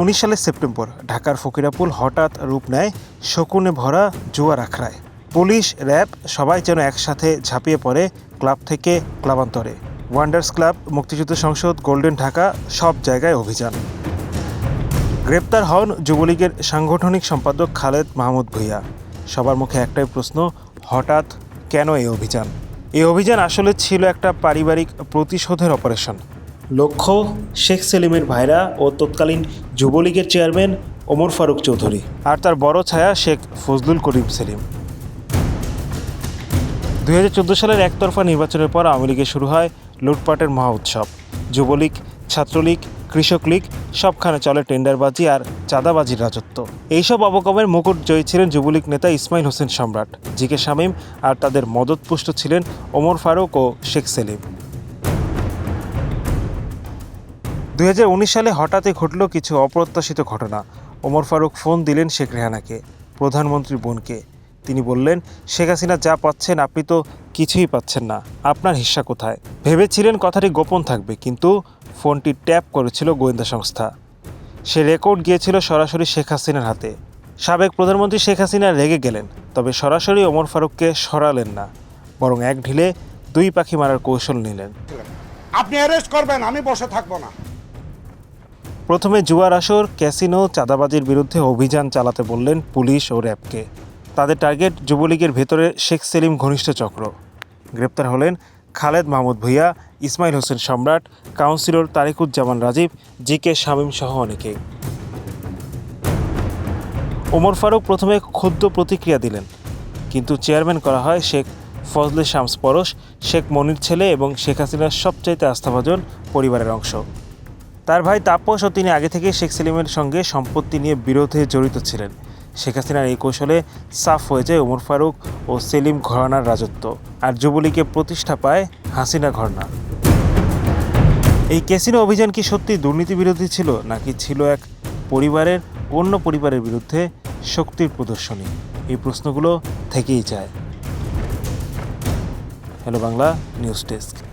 উনিশ সালের সেপ্টেম্বর, ঢাকার ফকিরাপুল হঠাৎ রূপ নেয় শকুনে ভরা জুয়ার আখড়ায়। পুলিশ, র্যাব, সবাই যেন একসাথে ঝাঁপিয়ে পড়ে ক্লাব থেকে ক্লাবান্তরে। ওয়ান্ডার্স ক্লাব, মুক্তিযুদ্ধ সংসদ, গোল্ডেন ঢাকা, সব জায়গায় অভিযান। গ্রেপ্তার হন যুবলীগের সাংগঠনিক সম্পাদক খালেদ মাহমুদ ভুইয়া। সবার মুখে একটাই প্রশ্ন, হঠাৎ কেন এই অভিযান? এই অভিযান আসলে ছিল একটা পারিবারিক প্রতিশোধের অপারেশন। লক্ষ্য, শেখ সেলিমের ভাইরা ও তৎকালীন যুবলীগের চেয়ারম্যান ওমর ফারুক চৌধুরী আর তার বড় ছায়া শেখ ফজলুল করিম সেলিম। দু হাজার চোদ্দ সালের একতরফা নির্বাচনের পর আওয়ামী লীগে শুরু হয় লুটপাটের মহা উৎসব। যুবলীগ, ছাত্রলীগ, কৃষক লীগ সবখানে চলে টেন্ডারবাজি আর চাঁদাবাজির রাজত্ব। এইসব অবকমের মুকুট জয়ী ছিলেন যুবলীগ নেতা ইসমাইল হোসেন সম্রাট। জিকে শামীম আর তাদের মদতপুষ্ট ছিলেন ওমর ফারুক ও শেখ সেলিম। দুই হাজার উনিশ সালে হঠাৎই ঘটল কিছু অপ্রত্যাশিত ঘটনা। ওমর ফারুক ফোন দিলেন শেখ রেহানাকে প্রধানমন্ত্রীর বোনকে। তিনি বললেন, শেখ হাসিনা যা পাচ্ছেন আপনি তো কিছুই পাচ্ছেন না। আপনার হিস্সা কোথায়? ভেবেছিলেন কথাটি গোপন থাকবে, কিন্তু ফোনটি ট্যাপ করেছিল গোয়েন্দা সংস্থা। সে রেকর্ড গিয়েছিল সরাসরি শেখ হাসিনার হাতে। সাবেক প্রধানমন্ত্রী শেখ হাসিনা রেগে গেলেন, তবে সরাসরি ওমর ফারুককে সরালেন না, বরং এক ঢিলে দুই পাখি মারার কৌশল নিলেন। আপনি অ্যারেস্ট করবেন, আমি বসে থাকব না। প্রথমে জুয়ার আসর, ক্যাসিনো, চাঁদাবাজির বিরুদ্ধে অভিযান চালাতে বললেন পুলিশ ও র্যাবকে। তাদের টার্গেট যুবলীগের ভেতরে শেখ সেলিম ঘনিষ্ঠ চক্র। গ্রেপ্তার হলেন Khaled Mahmud Bhuiyan, Ismail Hossain Samrat, councillor Tariquzzaman Rajib, G K Shamim সহ অনেকেই ওমর ফারুক প্রথমে ক্ষুদ্র প্রতিক্রিয়া দিলেন, কিন্তু চেয়ারম্যান করা হয় শেখ ফজলে শামস পরশ, শেখ মনির ছেলে এবং শেখ হাসিনার সবচাইতে আস্থাভাজন পরিবারের অংশ। তার ভাই তাপস ও তিনি আগে থেকে শেখ সেলিমের সঙ্গে সম্পত্তি নিয়ে বিরোধে জড়িত ছিলেন। শেখ হাসিনার এই কৌশলে সাফ হয়ে যায় ওমর ফারুক ও সেলিম ঘরানার রাজত্ব আর যুবলীগে প্রতিষ্ঠা পায় হাসিনা ঘরনা। এই ক্যাসিনো অভিযান কি সত্যি দুর্নীতি বিরোধী ছিল, নাকি ছিল এক পরিবারের, অন্য পরিবারের বিরুদ্ধে শক্তির প্রদর্শনী? এই প্রশ্নগুলো থেকেই যায়। Hello Bangla, news desk.